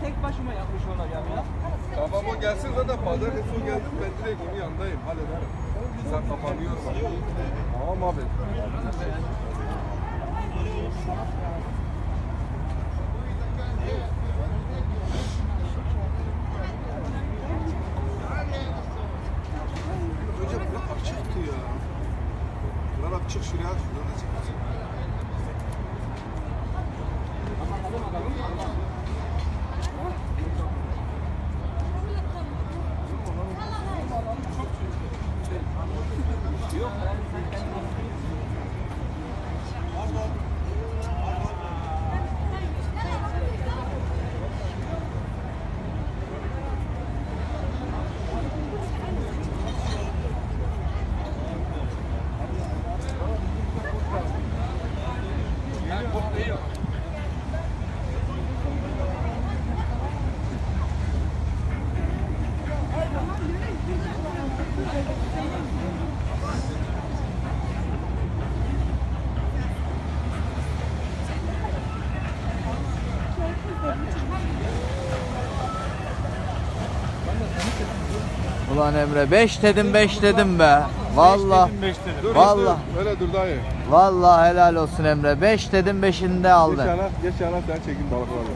Tek başıma yapmış ona ya. Tamam o gelsin zaten pazartesi o geldi ben direkt onun yanındayım hallederim. Sen kapanıyorsan. Tamam abi. çık şuraya şuradan da çekeceğim. Şuradan açık. Ulan Emre 5 dedim 5 dedim be. Vallahi Dur, Vallahi. dur, Öyle dur dayı. vallahi helal olsun Emre. 5 dedim 5'ini de Geç yana, geç yana sen çekin balıklarla.